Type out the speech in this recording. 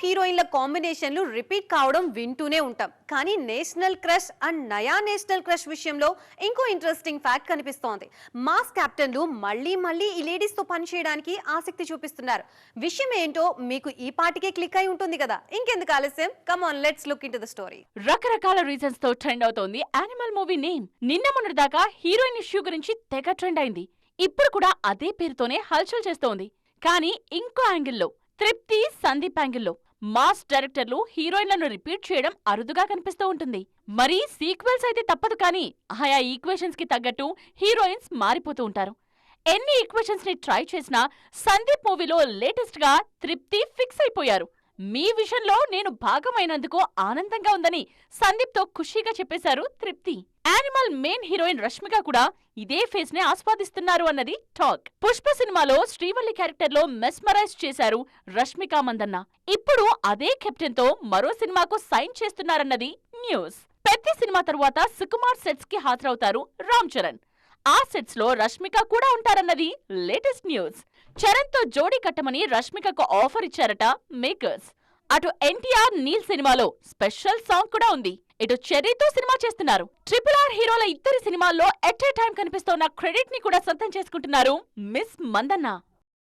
హీరోయిన్ల కాంబినేషన్లు రిపీట్ కావడం వింటూనే ఉంటాం. కానీ నేషనల్ క్రష్ అండ్ నయా నేషనల్ క్రష్ విషయంలో ఇంకో ఇంట్రెస్టింగ్ ఫ్యాక్ట్ కనిపిస్తోంది. మాస్ కెప్టెన్లు మళ్ళీ మళ్ళీ ఈ లేడీస్తో పనిచేయడానికి ఆసక్తి చూపిస్తున్నారు. విషయం ఏంటో మీకు ఈ పాటికే క్లిక్ అయి ఉంటుంది కదా. ఇంకెందుకు ఆలస్యం? Come on let's look in the story రకరకాల రీజన్స్తో ట్రెండ్ అవుతోంది యానిమల్ మూవీ నేమ్ నిన్న మొన్నటిదాకా హీరోయిన్ ఇష్యూ గురించి తెగ ట్రెండ్ అయింది. ఇప్పుడు కూడా అదే పేరుతోనే హల్చల్ చేస్తోంది. కానీ ఇంకో యాంగిల్లో తృప్తి సందీప్ యాంగిల్లో. మాస్ డైరెక్టర్లు హీరోయిన్లను రిపీట్ చేయడం అరుదుగా కనిపిస్తూ ఉంటుంది. మరి సీక్వెల్స్ అయితే తప్పదు కానీ ఆయా ఈక్వేషన్స్కి తగ్గట్టు హీరోయిన్స్ మారిపోతూ ఉంటారు. ఎన్ని ఈక్వేషన్స్ని ట్రై చేసినా సందీప్ మూవీలో లేటెస్ట్గా తృప్తి ఫిక్స్ అయిపోయారు. మీ విషయంలో నేను భాగమైనందుకు ఆనందంగా ఉందని సందీప్తో ఖుషీగా చెప్పేశారు తృప్తి. యానిమల్ మెయిన్ హీరోయిన్ రష్మిక కూడా ఇదే ఫేస్ని ఆస్వాదిస్తున్నారు అన్నది టాక్. పుష్ప సినిమాలో శ్రీవల్లి క్యారెక్టర్లో మెస్మరైజ్ చేశారు రష్మిక మందన్న. ఇప్పుడు అదే కెప్టెన్తో మరో సినిమాకు సైన్ చేస్తున్నారన్నది న్యూస్. పెద్ద సినిమా తరువాత సుకుమార్ సెట్స్కి హాజరవుతారు రామ్ చరణ్. ఆ సెట్స్లో రష్మిక కూడా ఉంటారన్నది లేటెస్ట్ న్యూస్. చరణ్తో జోడీ కట్టమని రష్మికకు ఆఫర్ ఇచ్చారట మేకర్స్. అటు ఎన్టీఆర్ నీల్ సినిమాలో స్పెషల్ సాంగ్ కూడా ఉంది. ఇటు చెర్రీతో సినిమా చేస్తున్నారు. ట్రిపుల్ ఆర్ హీరోల ఇద్దరి సినిమాల్లో ఎట్ ఏ టైం కనిపిస్తోన్న క్రెడిట్ని కూడా సొంతం చేసుకుంటున్నారు మిస్ మందన్న.